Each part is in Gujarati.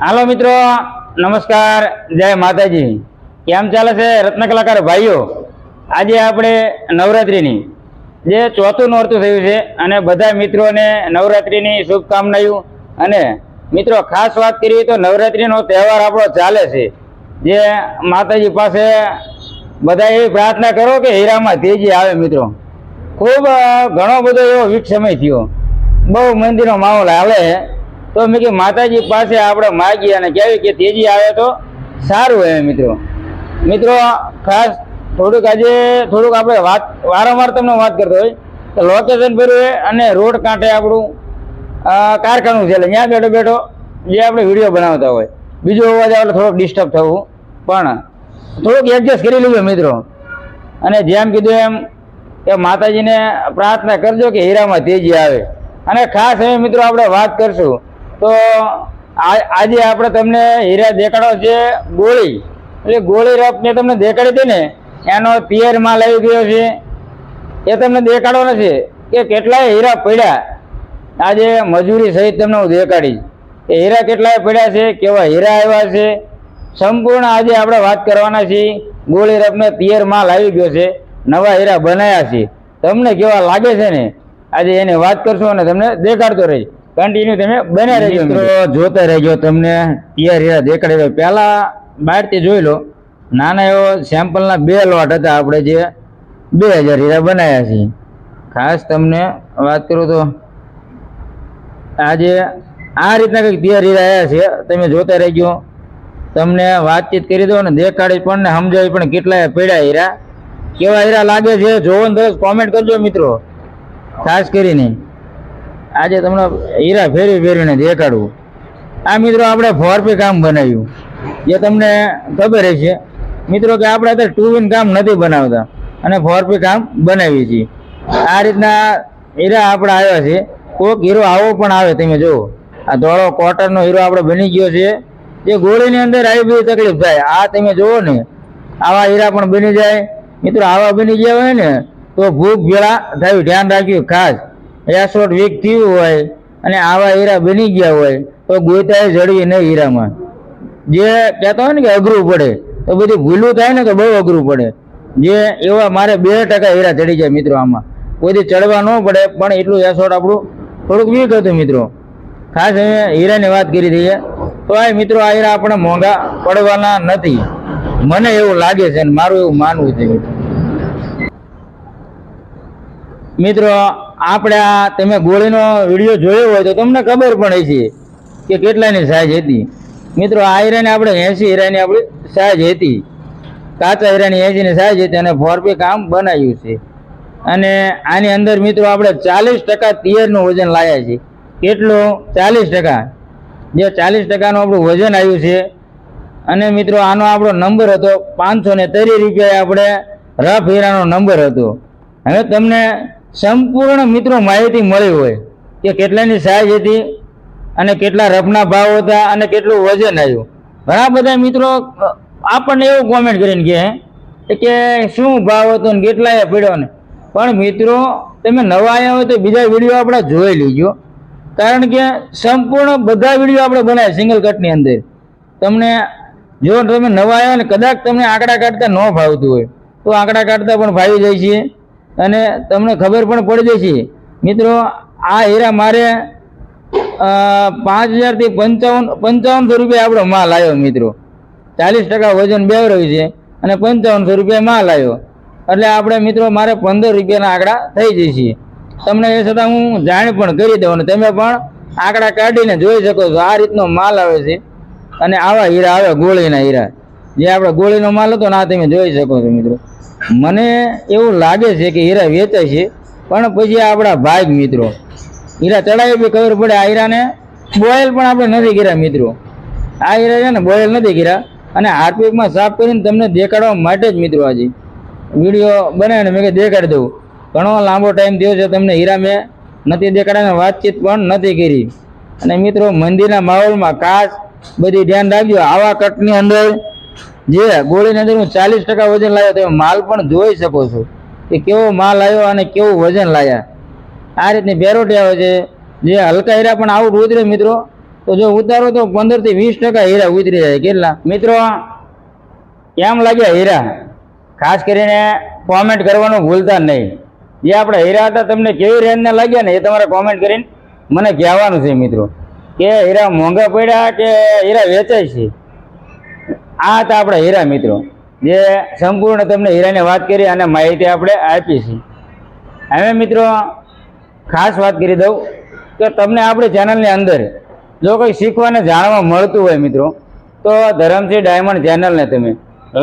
હાલો મિત્રો, નમસ્કાર, જય માતાજી. કેમ ચાલે છે રત્નકલાકાર ભાઈઓ? આજે આપણે નવરાત્રિની, જે ચોથું નોરતું થયું છે અને બધા મિત્રોને નવરાત્રિની શુભકામનાઓ અને મિત્રો, ખાસ વાત કરીએ તો નવરાત્રિનો તહેવાર આપણો ચાલે છે. જે માતાજી પાસે બધા એવી પ્રાર્થના કરો કે હીરામાં તેજી આવે મિત્રો. ખૂબ ઘણો બધો એવો વીક સમય થયો. બહુ મંદિરનો માહોલ હાલે. તો મેં કે માતાજી પાસે આપણે માગીએ અને કહેવી કે તેજી આવે તો સારું એમ મિત્રો. મિત્રો, ખાસ થોડુંક આજે થોડુંક આપણે વાત, વારંવાર તમને વાત કરતો હોય, તો લોકેશન હોય અને રોડ કાંઠે આપણું કારખાનું છે એટલે ત્યાં બેઠો બેઠો જે આપણે વીડિયો બનાવતા હોય. બીજો અવાજ આવે થોડોક ડિસ્ટર્બ થવું. પણ થોડુંક એડજસ્ટ કરી લીધું મિત્રો. અને જેમ કીધું એમ કે માતાજીને પ્રાર્થના કરજો કે હીરામાં તેજી આવે. અને ખાસ હવે મિત્રો આપણે વાત કરશું. તો આજે આપણે તમને હીરા દેખાડો છે ગોળી. એટલે ગોળી રફ મેં તમને દેખાડી હતી ને, એનો પિયર માલ આવી ગયો છે. એ તમને દેખાડો નથી કે કેટલાય હીરા પડ્યા. આજે મજૂરી સહિત તમને હું દેખાડીશ. કે હીરા કેટલાય પડ્યા છે, કેવા હીરા આવ્યા છે. સંપૂર્ણ આજે આપણે વાત કરવાના છીએ. ગોળી રફને પિયર માલ આવી ગયો છે, નવા હીરા બનાવ્યા છે. તમને કેવા લાગે છે ને? આજે એની વાત કરશું અને તમને દેખાડતો રહીશ. કન્ટિન્યુ તમે બને રહેજો મિત્રો જોતા રહેજો. તમને પિયર હીરા દેખાડી પહેલા બહારથી જોઈ લો. નાના એવો સેમ્પલના બે લોટ હતા આપણે જે બે હજાર હીરા બનાવ્યા છે. ખાસ તમને વાત કરું તો આજે આ રીતના કંઈક હીરા આવ્યા છે. તમે જોતા રહેજો. તમને વાતચીત કરી દો ને દેખાડી પણ ને સમજાવી પણ કેટલાય પડ્યા હીરા. કેવા હીરા લાગે છે? જોવો ને તરત કોમેન્ટ કરજો મિત્રો. ખાસ કરીને. આજે તમને હીરા ફેરવી ફેરવીને દેખાડવું આ મિત્રો આપણે ફોરપી કામ બનાવ્યું. જે તમને ખબર છે મિત્રો કે આપણે અત્યારે ટુ વિન કામ નથી બનાવતા અને ફોરપી કામ બનાવીએ છીએ. આ રીતના હીરા આપણે આવ્યા છે. કોઈક હીરો આવો પણ આવે, તમે જુઓ. આ ધોળો કોટનનો હીરો આપણો બની ગયો છે. જે ગોળીની અંદર આવી બધી તકલીફ થાય. આ તમે જુઓ ને, આવા હીરા પણ બની જાય. મિત્રો, આવા બની ગયા હોય ને, તો ભૂખ ભેળા થયું. ધ્યાન રાખ્યું ખાસ. એસોટ વીક થયું હોય અને આવા હીરા બની ગયા હોય, તો ગોતાએ જડવી નહીં હીરામાં. જે કહેતા હોય ને કે અઘરું પડે, તો બધું ભૂલું થાય ને તો બહુ અઘરું પડે. જે એવા મારે બે ટકા હીરા ચડી જાય મિત્રો આમાં. કોઈથી ચડવા ન પડે, પણ એટલું એસોટ આપણું થોડુંક વીક હતું મિત્રો. ખાસ હીરાની વાત કરી દઈએ, તો આ મિત્રો આ હીરા આપણે મોંઘા પડવાના નથી. મને એવું લાગે છે અને મારું એવું માનવું છે. મિત્રો આપણે આ તમે ગોળીનો વીડિયો જોયો હોય તો તમને ખબર પડે છે કે કેટલાની સાઈઝ હતી. મિત્રો, આ હીરાની આપણે એસી હીરાની આપણી સાઈઝ હતી. કાચા હીરાની એસીની સાઈઝ હતી અને ફોરપી કામ બનાવ્યું છે. અને આની અંદર મિત્રો આપણે ચાલીસ ટકા તિયરનું વજન લાયા છે કેટલું? ચાલીસ ટકા. જે ચાલીસ ટકાનું આપણું વજન આવ્યું છે. અને મિત્રો, આનો આપણો નંબર હતો પાંચસો ને ત્રીસ રૂપિયા આપણે રફ હીરાનો નંબર હતો. હવે તમને સંપૂર્ણ મિત્રો માહિતી મળી હોય કે કેટલાની સાઈઝ હતી અને કેટલા રફના ભાવ હતા અને કેટલું વજન આવ્યું. ઘણા બધા મિત્રો આપણને એવું કોમેન્ટ કરીને કહે કે શું ભાવ હતો ને કેટલાએ પડ્યો ને. પણ મિત્રો, તમે નવા આવ્યા હોય તો બીજા વીડિયો આપણે જોઈ લીજો. કારણ કે સંપૂર્ણ બધા વીડિયો આપણે બનાવ્યા સિંગલ કટની અંદર. તમને, જો તમે નવા આવ્યા ને, કદાચ તમને આંકડા કાઢતા ન ભાવતું હોય, તો આંકડા કાઢતા પણ ભાવી જાય છે. અને તમને ખબર પણ પડી જશે. મિત્રો, આ હીરા મારે પાંચ હજારથી પંચાવન, પંચાવનસો રૂપિયા આપણો માલ આવ્યો મિત્રો. ચાલીસ ટકા વજન બેવરાયું છે અને પંચાવનસો રૂપિયા માલ આવ્યો. એટલે આપણે મિત્રો, મારે પંદર રૂપિયાના આંકડા થઈ જશે. તમને એ છતાં હું જાણ પણ કરી દઉં અને તમે પણ આંકડા કાઢીને જોઈ શકો છો આ રીતનો માલ આવે છે. અને આવા હીરા આવે, ગોળીના હીરા. જે આપણે ગોળીનો માલ હતો ને તમે જોઈ શકો છો મિત્રો. મને એવું લાગે છે કે હીરા વેચાય છે, પણ પછી આપણા ભાગ મિત્રો. હીરા ચડાવી બી ખબર પડે, આ હીરાને બોયલ પણ આપણે નથી કર્યા મિત્રો. આ હીરા છે ને બોયલ નથી કર્યા. અને હાર્પિકમાં સાફ કરીને તમને દેખાડવા માટે જ મિત્રો આજે. વીડિયો બનાવીને મેં કંઈ દેખાડી દઉં. ઘણો લાંબો ટાઈમ થયો છે તમને હીરા મેં નથી દેખાડ્યા વાતચીત પણ નથી કરી. અને મિત્રો મંદિરના માહોલમાં કાચ બધી ધ્યાન રાખજો. આવા કટની અંદર જે ગોળીની અંદર હું ચાલીસ ટકા વજન લાવ્યો, તમે માલ પણ જોઈ શકો છો કે કેવો માલ આવ્યો અને કેવું વજન લાયા. આ રીતની બેરોટી આવે છે, જે હલકા હીરા પણ આવું ઉતરે મિત્રો. તો જો ઉતારો તો પંદરથી વીસ ટકા હીરા ઉતરી જાય. કેટલા? મિત્રો, કેમ લાગ્યા હીરા? ખાસ કરીને કોમેન્ટ કરવાનું ભૂલતા નહીં. જે આપણે હીરા હતા, તમને કેવી રેન્જના લાગ્યા ને એ તમારે કોમેન્ટ કરીને મને કહેવાનું છે મિત્રો, કે હીરા મોંઘા પડ્યા કે હીરા વેચાય છે? આ હતા આપણા હીરા મિત્રો. જે સંપૂર્ણ તમને હીરાની વાત કરી અને માહિતી આપણે આપી છે. હવે મિત્રો, ખાસ વાત કરી દઉં કે તમને આપણી ચેનલની અંદર જો કંઈ શીખવા અને જાણવા મળતું હોય મિત્રો, તો ધરમસિંહ ડાયમંડ ચેનલને તમે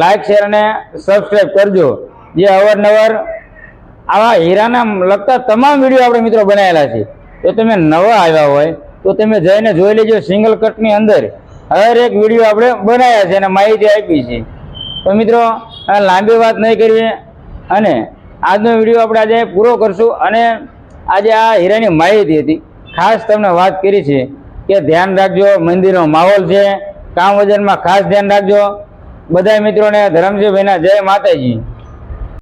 લાઇક શેર અને સબસ્ક્રાઈબ કરજો. જે અવારનવાર આવા હીરાના લગતા તમામ વીડિયો આપણે મિત્રો બનાવેલા છે. તો તમે નવા આવ્યા હોય, તો તમે જઈને જોઈ લેજો સિંગલ કટની અંદર. હર એક વીડિયો આપણે બનાવ્યા છે અને માહિતી આપી છે. તો મિત્રો લાંબી વાત નહીં કરીએ અને આજનો વીડિયો આપણે આજે પૂરો કરશું અને આજે આ હીરાની માહિતી હતી. ખાસ તમને વાત કરી છે કે ધ્યાન રાખજો, મંદિરનો માહોલ છે, કામ વજનમાં ખાસ ધ્યાન રાખજો. બધા મિત્રોને ધરમજીભાઈના જય માતાજી.